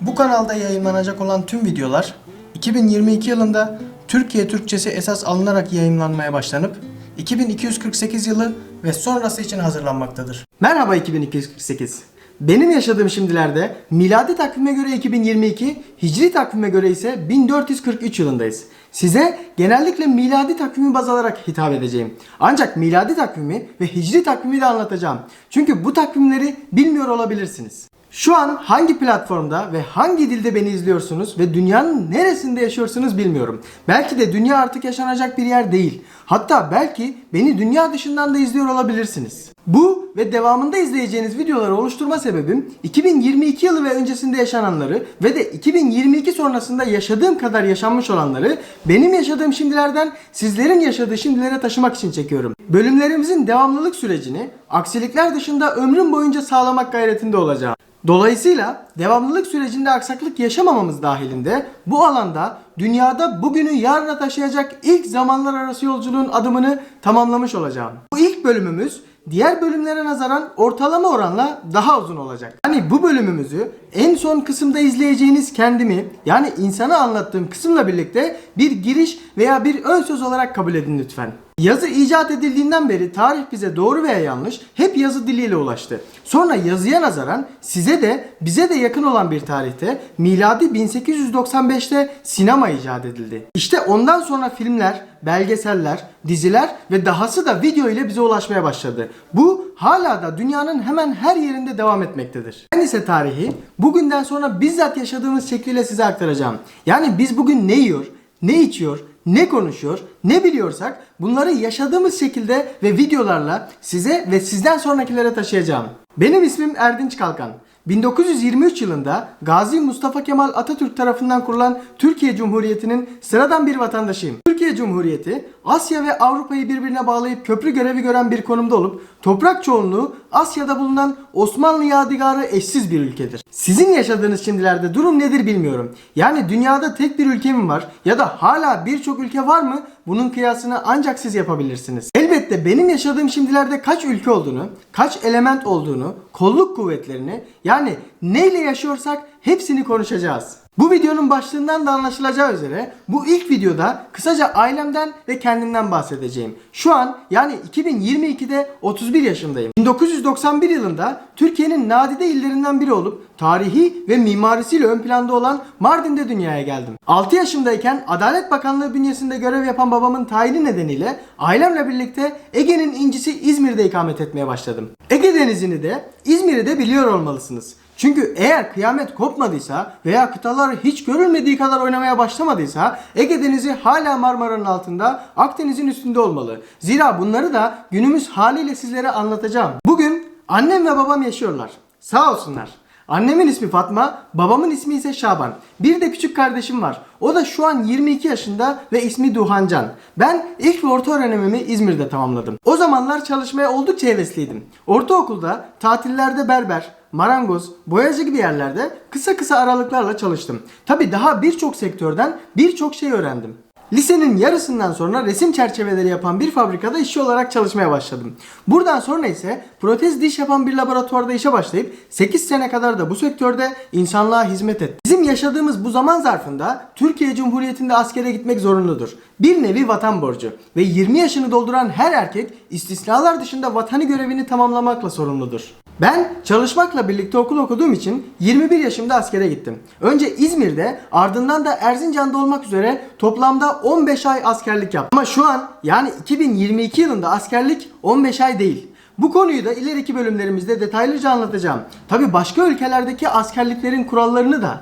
Bu kanalda yayınlanacak olan tüm videolar 2022 yılında Türkiye Türkçesi esas alınarak yayınlanmaya başlanıp 2248 yılı ve sonrası için hazırlanmaktadır. Merhaba 2248. Benim yaşadığım şimdilerde miladi takvime göre 2022, hicri takvime göre ise 1443 yılındayız. Size genellikle miladi takvimi baz alarak hitap edeceğim. Ancak miladi takvimi ve hicri takvimi de anlatacağım. Çünkü bu takvimleri bilmiyor olabilirsiniz. Şu an hangi platformda ve hangi dilde beni izliyorsunuz ve dünyanın neresinde yaşıyorsunuz bilmiyorum. Belki de dünya artık yaşanacak bir yer değil. Hatta belki beni dünya dışından da izliyor olabilirsiniz. Bu ve devamında izleyeceğiniz videoları oluşturma sebebim 2022 yılı ve öncesinde yaşananları ve de 2022 sonrasında yaşadığım kadar yaşanmış olanları benim yaşadığım şimdilerden sizlerin yaşadığı şimdilere taşımak için çekiyorum. Bölümlerimizin devamlılık sürecini aksilikler dışında ömrüm boyunca sağlamak gayretinde olacağım. Dolayısıyla devamlılık sürecinde aksaklık yaşamamamız dahilinde bu alanda dünyada bugünü yarına taşıyacak ilk zamanlar arası yolculuğun adımını tamamlamış olacağım. Bu ilk bölümümüz diğer bölümlere nazaran ortalama oranla daha uzun olacak. Yani bu bölümümüzü en son kısımda izleyeceğiniz kendimi yani insanı anlattığım kısımla birlikte bir giriş veya bir ön söz olarak kabul edin lütfen. Yazı icat edildiğinden beri tarih bize doğru veya yanlış hep yazı diliyle ulaştı. Sonra yazıya nazaran size de bize de yakın olan bir tarihte miladi 1895'te sinema icat edildi. İşte ondan sonra filmler, belgeseller, diziler ve dahası da video ile bize ulaşmaya başladı. Bu hala da dünyanın hemen her yerinde devam etmektedir. Ben ise tarihi bugünden sonra bizzat yaşadığımız şekliyle size aktaracağım. Yani biz bugün ne yiyor, ne içiyor, ne konuşuyor, ne biliyorsak bunları yaşadığımız şekilde ve videolarla size ve sizden sonrakilere taşıyacağım. Benim ismim Erdinç Kalkan. 1923 yılında Gazi Mustafa Kemal Atatürk tarafından kurulan Türkiye Cumhuriyeti'nin sıradan bir vatandaşıyım. Türkiye Cumhuriyeti Asya ve Avrupa'yı birbirine bağlayıp köprü görevi gören bir konumda olup toprak çoğunluğu Asya'da bulunan Osmanlı yadigarı eşsiz bir ülkedir. Sizin yaşadığınız şimdilerde durum nedir bilmiyorum. Yani dünyada tek bir ülke mi var ya da hala birçok ülke var mı? Bunun kıyasını ancak siz yapabilirsiniz. Elbette benim yaşadığım şimdilerde kaç ülke olduğunu, kaç element olduğunu, kolluk kuvvetlerini yani neyle yaşıyorsak hepsini konuşacağız. Bu videonun başlığından da anlaşılacağı üzere bu ilk videoda kısaca ailemden ve kendimden bahsedeceğim. Şu an yani 2022'de 31 yaşındayım. 1991 yılında Türkiye'nin nadide illerinden biri olup tarihi ve mimarisiyle ön planda olan Mardin'de dünyaya geldim. 6 yaşımdayken Adalet Bakanlığı bünyesinde görev yapan babamın tayini nedeniyle ailemle birlikte Ege'nin incisi İzmir'de ikamet etmeye başladım. Ege Denizi'ni de İzmir'i de biliyor olmalısınız. Çünkü eğer kıyamet kopmadıysa veya kıtalar hiç görülmediği kadar oynamaya başlamadıysa Ege Denizi hala Marmara'nın altında, Akdeniz'in üstünde olmalı. Zira bunları da günümüz haliyle sizlere anlatacağım. Bugün annem ve babam yaşıyorlar. Sağ olsunlar. Annemin ismi Fatma, babamın ismi ise Şaban. Bir de küçük kardeşim var. O da şu an 22 yaşında ve ismi Duhancan. Ben ilk ve orta öğrenimimi İzmir'de tamamladım. O zamanlar çalışmaya oldukça hevesliydim. Ortaokulda tatillerde berber, marangoz, boyacı gibi yerlerde kısa kısa aralıklarla çalıştım. Tabi daha birçok sektörden birçok şey öğrendim. Lisenin yarısından sonra resim çerçeveleri yapan bir fabrikada işçi olarak çalışmaya başladım. Buradan sonra ise protez diş yapan bir laboratuvarda işe başlayıp 8 sene kadar da bu sektörde insanlığa hizmet ettim. Bizim yaşadığımız bu zaman zarfında Türkiye Cumhuriyeti'nde askere gitmek zorunludur. Bir nevi vatan borcu ve 20 yaşını dolduran her erkek istisnalar dışında vatanı görevini tamamlamakla sorumludur. Ben çalışmakla birlikte okul okuduğum için 21 yaşımda askere gittim. Önce İzmir'de ardından da Erzincan'da olmak üzere toplamda 15 ay askerlik yaptım. Ama şu an yani 2022 yılında askerlik 15 ay değil. Bu konuyu da ileriki bölümlerimizde detaylıca anlatacağım. Tabi başka ülkelerdeki askerliklerin kurallarını da.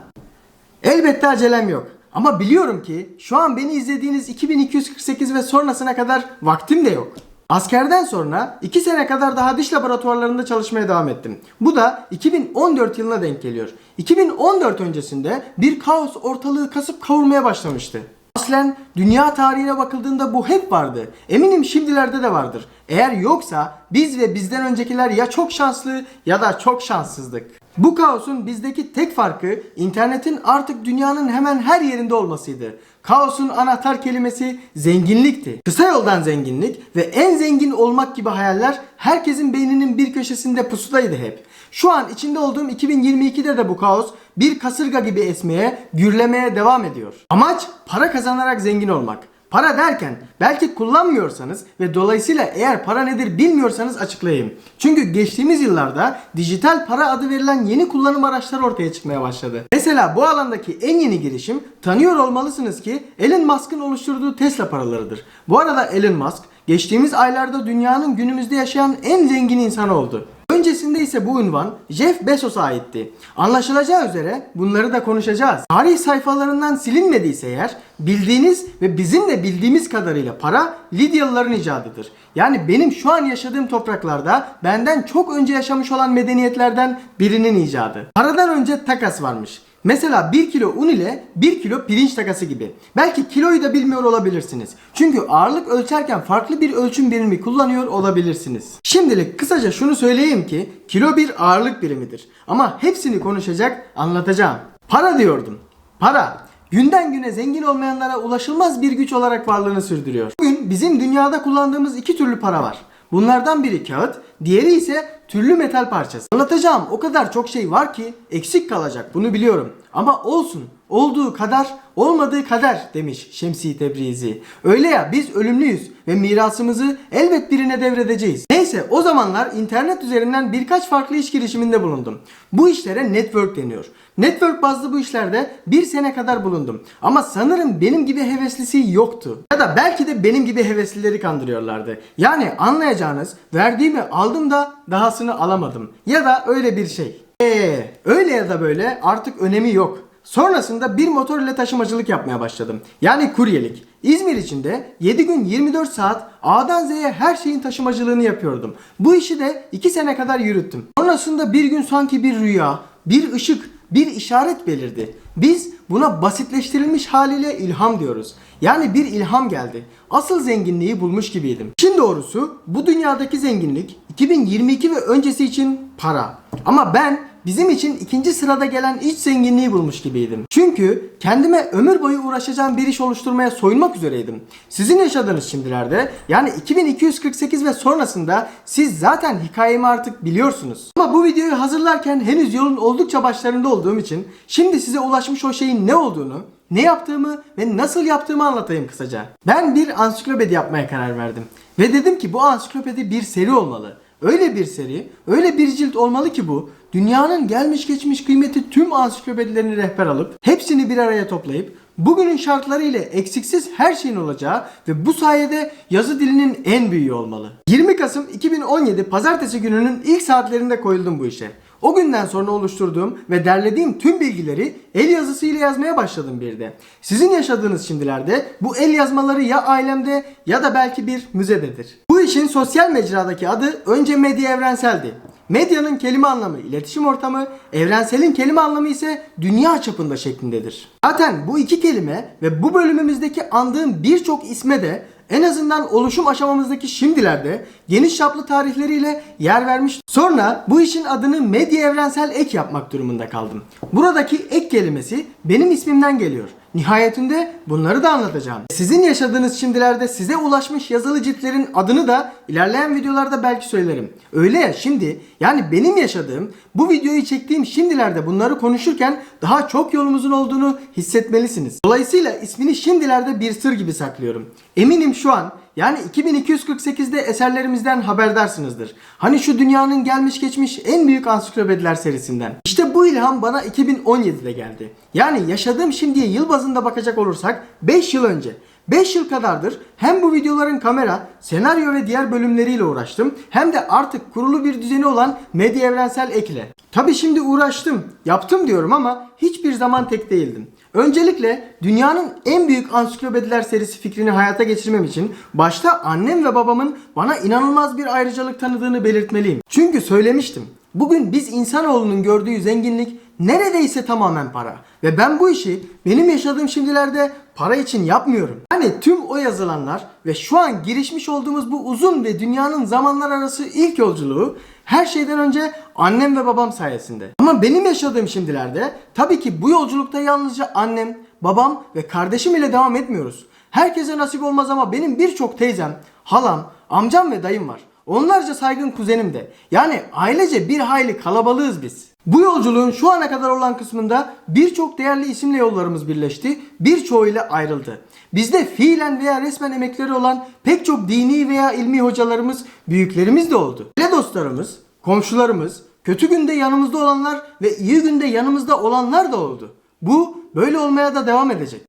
Elbette acelem yok. Ama biliyorum ki şu an beni izlediğiniz 2248 ve sonrasına kadar vaktim de yok. Askerden sonra 2 sene kadar daha diş laboratuvarlarında çalışmaya devam ettim. Bu da 2014 yılına denk geliyor. 2014 öncesinde bir kaos ortalığı kasıp kavurmaya başlamıştı. Aslen dünya tarihine bakıldığında bu hep vardı. Eminim şimdilerde de vardır. Eğer yoksa biz ve bizden öncekiler ya çok şanslı ya da çok şanssızdık. Bu kaosun bizdeki tek farkı internetin artık dünyanın hemen her yerinde olmasıydı. Kaosun anahtar kelimesi zenginlikti. Kısa yoldan zenginlik ve en zengin olmak gibi hayaller herkesin beyninin bir köşesinde pusudaydı hep. Şu an içinde olduğum 2022'de de bu kaos bir kasırga gibi esmeye, gürlemeye devam ediyor. Amaç para kazanarak zengin olmak. Para derken belki kullanmıyorsanız ve dolayısıyla eğer para nedir bilmiyorsanız açıklayayım. Çünkü geçtiğimiz yıllarda dijital para adı verilen yeni kullanım araçları ortaya çıkmaya başladı. Mesela bu alandaki en yeni girişim tanıyor olmalısınız ki Elon Musk'ın oluşturduğu Tesla paralarıdır. Bu arada Elon Musk geçtiğimiz aylarda dünyanın günümüzde yaşayan en zengin insanı oldu. Öncesinde ise bu ünvan Jeff Bezos'a aitti. Anlaşılacağı üzere bunları da konuşacağız. Tarih sayfalarından silinmediyse eğer bildiğiniz ve bizim de bildiğimiz kadarıyla para Lidyalıların icadıdır. Yani benim şu an yaşadığım topraklarda benden çok önce yaşamış olan medeniyetlerden birinin icadı. Paradan önce takas varmış. Mesela 1 kilo un ile 1 kilo pirinç takası gibi. Belki kiloyu da bilmiyor olabilirsiniz. Çünkü ağırlık ölçerken farklı bir ölçüm birimi kullanıyor olabilirsiniz. Şimdilik kısaca şunu söyleyeyim ki kilo bir ağırlık birimidir. Ama hepsini konuşacak, anlatacağım. Para diyordum. Para günden güne zengin olmayanlara ulaşılmaz bir güç olarak varlığını sürdürüyor. Bugün bizim dünyada kullandığımız iki türlü para var. Bunlardan biri kağıt, diğeri ise türlü metal parçası. Anlatacağım o kadar çok şey var ki eksik kalacak bunu biliyorum. Ama olsun. Olduğu kadar olmadığı kader demiş Şemsi Tebrizi. Öyle ya biz ölümlüyüz ve mirasımızı elbet birine devredeceğiz. Neyse o zamanlar internet üzerinden birkaç farklı iş girişiminde bulundum. Bu işlere network deniyor. Network bazlı bu işlerde bir sene kadar bulundum. Ama sanırım benim gibi heveslisi yoktu. Ya da belki de benim gibi heveslileri kandırıyorlardı. Yani anlayacağınız verdiğimi aldım da dahasını alamadım. Ya da öyle bir şey. Eee öyle ya da böyle artık önemi yok. Sonrasında bir motor ile taşımacılık yapmaya başladım. Yani kuryelik. İzmir içinde 7 gün 24 saat A'dan Z'ye her şeyin taşımacılığını yapıyordum. Bu işi de 2 sene kadar yürüttüm. Sonrasında bir gün sanki bir rüya, bir ışık, bir işaret belirdi. Biz buna basitleştirilmiş haliyle ilham diyoruz. Yani bir ilham geldi. Asıl zenginliği bulmuş gibiydim. Çin doğrusu bu dünyadaki zenginlik 2022 ve öncesi için para. Ama ben bizim için ikinci sırada gelen iç zenginliği bulmuş gibiydim. Çünkü kendime ömür boyu uğraşacağım bir iş oluşturmaya soyunmak üzereydim. Sizin yaşadığınız şimdilerde yani 2248 ve sonrasında siz zaten hikayemi artık biliyorsunuz. Ama bu videoyu hazırlarken henüz yolun oldukça başlarında olduğum için şimdi size ulaşmış o şeyin ne olduğunu, ne yaptığımı ve nasıl yaptığımı anlatayım kısaca. Ben bir ansiklopedi yapmaya karar verdim. Ve dedim ki bu ansiklopedi bir seri olmalı. Öyle bir seri, öyle bir cilt olmalı ki bu dünyanın gelmiş geçmiş kıymeti tüm ansiklopedilerini rehber alıp hepsini bir araya toplayıp bugünün şartları ile eksiksiz her şeyin olacağı ve bu sayede yazı dilinin en büyüğü olmalı. 20 Kasım 2017 pazartesi gününün ilk saatlerinde koyuldum bu işe. O günden sonra oluşturduğum ve derlediğim tüm bilgileri el yazısıyla yazmaya başladım bir de. Sizin yaşadığınız şimdilerde bu el yazmaları ya ailemde ya da belki bir müzededir. Bu işin sosyal mecradaki adı önce medya evrenseldi. Medyanın kelime anlamı iletişim ortamı, evrenselin kelime anlamı ise dünya çapında şeklindedir. Zaten bu iki kelime ve bu bölümümüzdeki andığım birçok isme de en azından oluşum aşamamızdaki şimdilerde geniş çaplı tarihleriyle yer vermiş. Sonra bu işin adını medya evrensel ek yapmak durumunda kaldım. Buradaki ek kelimesi benim ismimden geliyor. Nihayetinde bunları da anlatacağım. Sizin yaşadığınız şimdilerde size ulaşmış yazılı ciltlerin adını da ilerleyen videolarda belki söylerim. Öyle ya şimdi yani benim yaşadığım bu videoyu çektiğim şimdilerde bunları konuşurken daha çok yolumuzun olduğunu hissetmelisiniz. Dolayısıyla ismini şimdilerde bir sır gibi saklıyorum. Eminim şu an yani 2248'de eserlerimizden haberdarsınızdır. Hani şu dünyanın gelmiş geçmiş en büyük ansiklopediler serisinden. İşte bu ilham bana 2017'de geldi. Yani yaşadığım şimdiye yıl bazında bakacak olursak 5 yıl önce. 5 yıl kadardır hem bu videoların kamera, senaryo ve diğer bölümleriyle uğraştım hem de artık kurulu bir düzeni olan Medya Evrensel ekle. Tabi şimdi uğraştım, yaptım diyorum ama hiçbir zaman tek değildim. Öncelikle dünyanın en büyük ansiklopediler serisi fikrini hayata geçirmem için başta annem ve babamın bana inanılmaz bir ayrıcalık tanıdığını belirtmeliyim. Çünkü söylemiştim. Bugün biz insanoğlunun gördüğü zenginlik neredeyse tamamen para. Ve ben bu işi benim yaşadığım şimdilerde para için yapmıyorum. Hani tüm o yazılanlar ve şu an girişmiş olduğumuz bu uzun ve dünyanın zamanlar arası ilk yolculuğu her şeyden önce annem ve babam sayesinde. Ama benim yaşadığım şimdilerde tabii ki bu yolculukta yalnızca annem, babam ve kardeşim ile devam etmiyoruz. Herkese nasip olmaz ama benim birçok teyzem, halam, amcam ve dayım var. Onlarca saygın kuzenim de. Yani ailece bir hayli kalabalığız biz. Bu yolculuğun şu ana kadar olan kısmında birçok değerli isimle yollarımız birleşti, birçoğuyla ayrıldı. Bizde fiilen veya resmen emekleri olan pek çok dini veya ilmi hocalarımız, büyüklerimiz de oldu. Aile dostlarımız, komşularımız, kötü günde yanımızda olanlar ve iyi günde yanımızda olanlar da oldu. Bu böyle olmaya da devam edecek.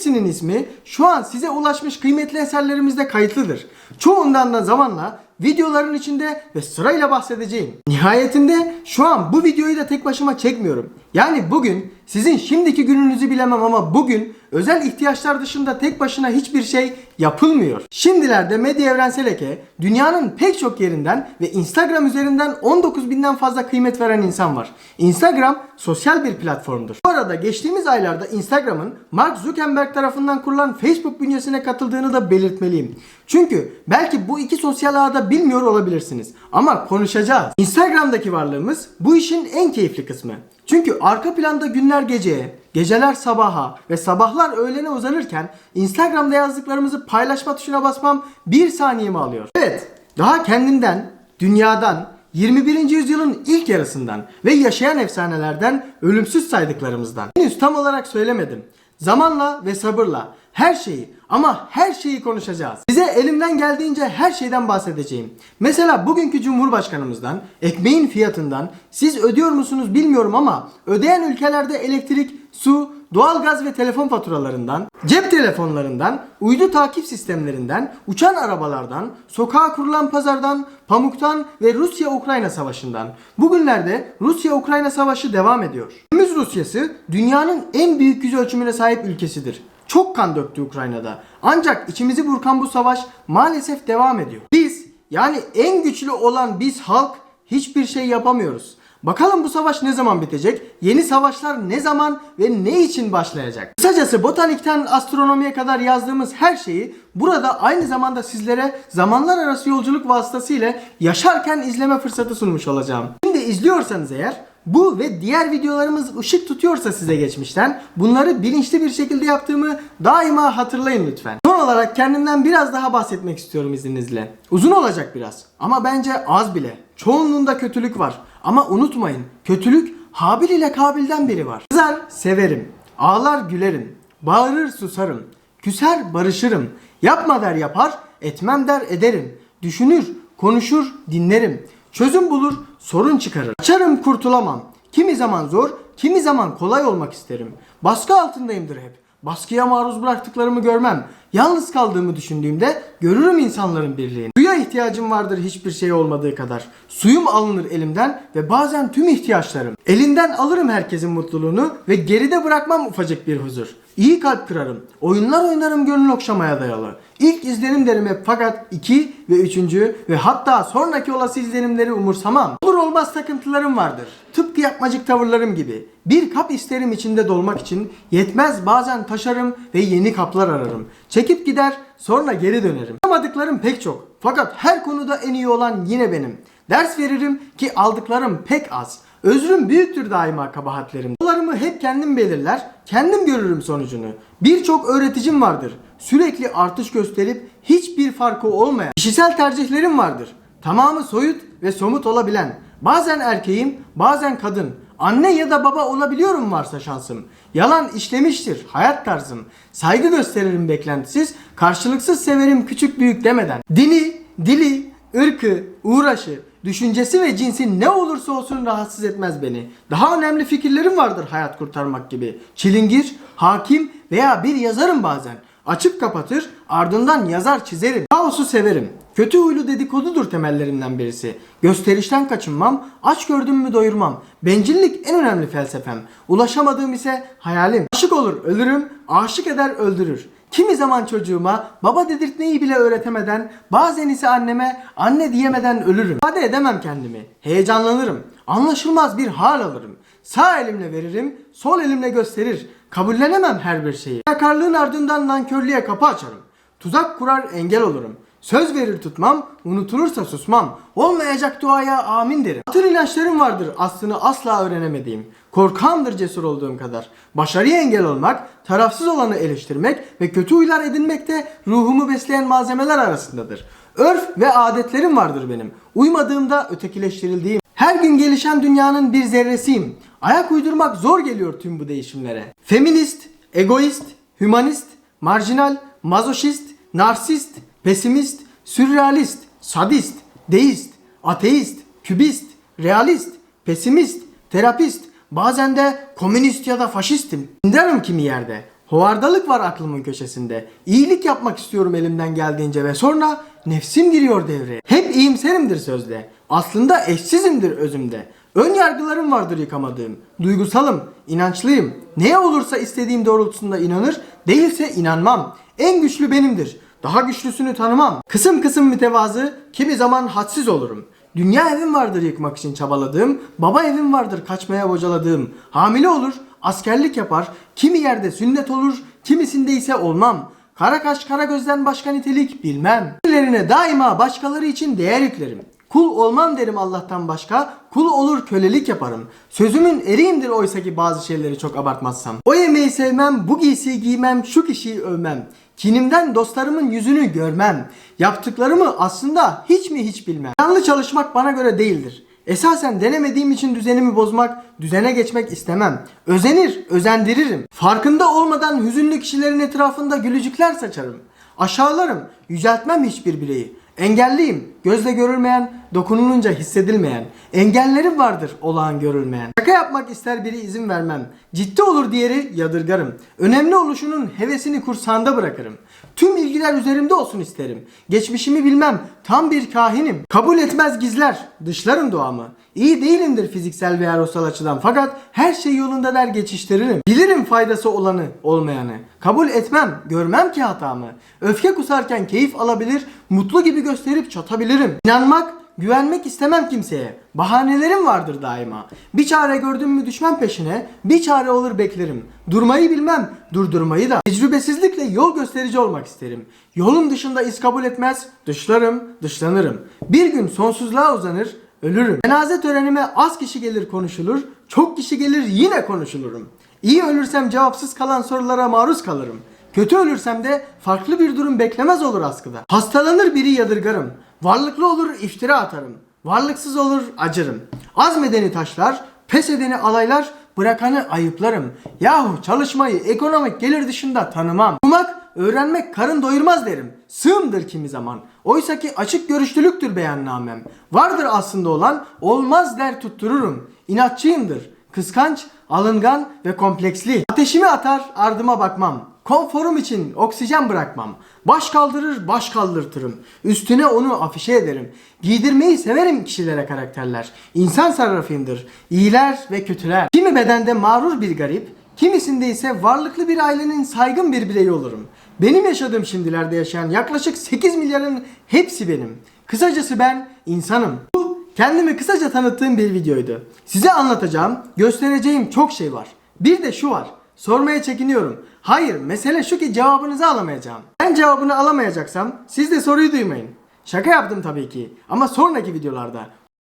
Hepsinin ismi şu an size ulaşmış kıymetli eserlerimizde kayıtlıdır. Çoğundan da zamanla videoların içinde ve sırayla bahsedeceğim. Nihayetinde şu an bu videoyu da tek başıma çekmiyorum. Yani bugün sizin şimdiki gününüzü bilemem ama bugün özel ihtiyaçlar dışında tek başına hiçbir şey yapılmıyor. Şimdilerde Medya Evrensel Eke dünyanın pek çok yerinden ve Instagram üzerinden 19 binden fazla kıymet veren insan var. Instagram sosyal bir platformdur. Bu arada geçtiğimiz aylarda Instagram'ın Mark Zuckerberg tarafından kurulan Facebook bünyesine katıldığını da belirtmeliyim. Çünkü belki bu iki sosyal ağda bilmiyor olabilirsiniz. Ama konuşacağız. Instagram'daki varlığımız bu işin en keyifli kısmı. Çünkü arka planda günler geceye, geceler sabaha ve sabahlar öğlene uzanırken Instagram'da yazdıklarımızı paylaşma tuşuna basmam bir saniyemi alıyor. Evet, daha kendimden, dünyadan, 21. yüzyılın ilk yarısından ve yaşayan efsanelerden ölümsüz saydıklarımızdan. Henüz tam olarak söylemedim. Zamanla ve sabırla her şeyi ama her şeyi konuşacağız. Size elimden geldiğince her şeyden bahsedeceğim. Mesela bugünkü Cumhurbaşkanımızdan, ekmeğin fiyatından, siz ödüyor musunuz bilmiyorum ama ödeyen ülkelerde elektrik, su, doğalgaz ve telefon faturalarından, cep telefonlarından, uydu takip sistemlerinden, uçan arabalardan, sokağa kurulan pazardan, pamuktan ve Rusya-Ukrayna savaşından. Bugünlerde Rusya-Ukrayna savaşı devam ediyor. Günümüz Rusyası dünyanın en büyük yüz ölçümüne sahip ülkesidir. Çok kan döktü Ukrayna'da. Ancak içimizi burkan bu savaş maalesef devam ediyor. Biz yani en güçlü olan biz halk hiçbir şey yapamıyoruz. Bakalım bu savaş ne zaman bitecek? Yeni savaşlar ne zaman ve ne için başlayacak? Kısacası botanikten astronomiye kadar yazdığımız her şeyi burada aynı zamanda sizlere zamanlar arası yolculuk vasıtasıyla yaşarken izleme fırsatı sunmuş olacağım. Şimdi izliyorsanız eğer bu ve diğer videolarımız ışık tutuyorsa size geçmişten bunları bilinçli bir şekilde yaptığımı daima hatırlayın lütfen. Son olarak kendimden biraz daha bahsetmek istiyorum izninizle. Uzun olacak biraz ama bence az bile. Çoğunluğunda kötülük var. Ama unutmayın kötülük Habil ile Kabil'den biri var. Kızar severim. Ağlar gülerim. Bağırır susarım. Küser barışırım. Yapma der yapar. Etmem der ederim. Düşünür, konuşur, dinlerim. Çözüm bulur, sorun çıkarır. Açarım kurtulamam. Kimi zaman zor, kimi zaman kolay olmak isterim. Baskı altındayımdır hep. Baskıya maruz bıraktıklarımı görmem. Yalnız kaldığımı düşündüğümde görürüm insanların birliğini. Suya ihtiyacım vardır hiçbir şey olmadığı kadar. Suyum alınır elimden ve bazen tüm ihtiyaçlarım. Elinden alırım herkesin mutluluğunu ve geride bırakmam ufacık bir huzur. İyi kalp kırarım. Oyunlar oynarım gönül okşamaya dayalı. İlk izlenim derim hep fakat iki ve üçüncü ve hatta sonraki olası izlenimleri umursamam. Olur olmaz takıntılarım vardır. Tıpkı yapmacık tavırlarım gibi. Bir kap isterim içinde dolmak için yetmez bazen taşarım ve yeni kaplar ararım. Çekip gider sonra geri dönerim. Yapamadıklarım pek çok. Fakat her konuda en iyi olan yine benim. Ders veririm ki aldıklarım pek az. Özrüm büyüktür daima kabahatlerim. Yollarımı hep kendim belirler, kendim görürüm sonucunu. Birçok öğreticim vardır. Sürekli artış gösterip hiçbir farkı olmayan. Kişisel tercihlerim vardır. Tamamı soyut ve somut olabilen. Bazen erkeğim, bazen kadın. Anne ya da baba olabiliyorum varsa şansım. Yalan işlemiştir hayat tarzım. Saygı gösteririm beklentisiz, karşılıksız severim küçük büyük demeden. Dini, dili, ırkı, uğraşı, düşüncesi ve cinsi ne olursa olsun rahatsız etmez beni. Daha önemli fikirlerim vardır hayat kurtarmak gibi. Çilingir, hakim veya bir yazarım bazen. Açıp kapatır, ardından yazar çizerim. Kaosu severim. Kötü huylu dedikodudur temellerinden birisi. Gösterişten kaçınmam, aç gördüm mü doyurmam. Bencillik en önemli felsefem. Ulaşamadığım ise hayalim. Aşık olur ölürüm, aşık eder öldürür. Kimi zaman çocuğuma baba dedirtmeyi bile öğretemeden, bazen ise anneme anne diyemeden ölürüm. İfade edemem kendimi. Heyecanlanırım. Anlaşılmaz bir hal alırım. Sağ elimle veririm, sol elimle gösterir. Kabullenemem her bir şeyi. Yakarlığın ardından nankörlüğe kapı açarım. Tuzak kurar engel olurum. Söz verir tutmam, unutulursa susmam. Olmayacak duaya amin derim. Batıl inançlarım vardır aslını asla öğrenemediğim. Korkamdır cesur olduğum kadar. Başarıya engel olmak, tarafsız olanı eleştirmek ve kötü huylar edinmek de ruhumu besleyen malzemeler arasındadır. Örf ve adetlerim vardır benim. Uymadığımda ötekileştirildiğim. Her gün gelişen dünyanın bir zerresiyim. Ayak uydurmak zor geliyor tüm bu değişimlere. Feminist, egoist, hümanist, marjinal, mazoşist, narsist, pesimist, sürrealist, sadist, deist, ateist, kübist, realist, pesimist, terapist, bazen de komünist ya da faşistim. Dindarım kimi yerde. Hovardalık var aklımın köşesinde. İyilik yapmak istiyorum elimden geldiğince ve sonra nefsim giriyor devreye. Hep iyimserimdir sözde. Aslında eşsizimdir özümde. Ön yargılarım vardır yıkamadığım. Duygusalım, inançlıyım. Neye olursa istediğim doğrultusunda inanır, değilse inanmam. En güçlü benimdir. Daha güçlüsünü tanımam. Kısım kısım mütevazı, kimi zaman hadsiz olurum. Dünya evim vardır yıkmak için çabaladığım, baba evim vardır kaçmaya bocaladığım. Hamile olur, askerlik yapar, kimi yerde sünnet olur, kimisinde ise olmam. Kara kaş kara gözden başka nitelik bilmem. Birilerine daima başkaları için değer yüklerim. Kul olmam derim Allah'tan başka, kul olur kölelik yaparım. Sözümün eriyimdir oysa ki bazı şeyleri çok abartmazsam. O yemeği sevmem, bu giysiyi giymem, şu kişiyi övmem. Kinimden dostlarımın yüzünü görmem. Yaptıklarımı aslında hiç mi hiç bilmem. Yanlı çalışmak bana göre değildir. Esasen denemediğim için düzenimi bozmak, düzene geçmek istemem. Özenir, özendiririm. Farkında olmadan hüzünlü kişilerin etrafında gülücükler saçarım. Aşağılarım, yüceltmem hiçbir bireyi. Engelliyim, gözle görülmeyen, dokunulunca hissedilmeyen. Engellerim vardır olağan görülmeyen. Şaka yapmak ister biri izin vermem. Ciddi olur diğeri yadırgarım. Önemli oluşunun hevesini kursağında bırakırım. Tüm ilgiler üzerimde olsun isterim. Geçmişimi bilmem, tam bir kahinim. Kabul etmez gizler, dışlarım doğamı. İyi değilimdir fiziksel veya ruhsal açıdan fakat her şey yolunda der geçiştiririm. Bilirim faydası olanı, olmayanı. Kabul etmem, görmem ki hatamı. Öfke kusarken keyif alabilir, mutlu gibi gösterip çatabilirim. İnanmak, güvenmek istemem kimseye. Bahanelerim vardır daima. Bir çare gördüm mü düşmem peşine, bir çare olur beklerim. Durmayı bilmem, durdurmayı da. Tecrübesizlikle yol gösterici olmak isterim. Yolun dışında iz kabul etmez, dışlarım, dışlanırım. Bir gün sonsuzluğa uzanır, ölürüm. Cenaze törenime az kişi gelir konuşulur, çok kişi gelir yine konuşulurum. İyi ölürsem cevapsız kalan sorulara maruz kalırım. Kötü ölürsem de farklı bir durum beklemez olur askıda. Hastalanır biri yadırgarım. Varlıklı olur iftira atarım. Varlıksız olur acırım. Azmedeni taşlar, pes edeni alaylar, bırakanı ayıplarım. Yahu çalışmayı ekonomik gelir dışında tanımam. Okumak, öğrenmek karın doyurmaz derim. Sığımdır kimi zaman. Oysa ki açık görüşlülüktür beyannamem. Vardır aslında olan, olmaz der tuttururum. İnatçıyımdır. Kıskanç, alıngan ve kompleksli. Ateşimi atar, ardıma bakmam. Konforum için oksijen bırakmam. Baş kaldırır, baş kaldırtırım. Üstüne onu afişe ederim. Giydirmeyi severim kişilere karakterler. İnsan sarrafıyımdır. İyiler ve kötüler. Kimi bedende mağrur bir garip, kimisinde ise varlıklı bir ailenin saygın bir bireyi olurum. Benim yaşadığım şimdilerde yaşayan yaklaşık 8 milyarın hepsi benim. Kısacası ben insanım. Bu kendimi kısaca tanıttığım bir videoydu. Size anlatacağım, göstereceğim çok şey var. Bir de şu var. Sormaya çekiniyorum. Hayır, mesele şu ki cevabınızı alamayacağım. Ben cevabını alamayacaksam siz de soruyu duymayın. Şaka yaptım tabii ki ama sonraki videolarda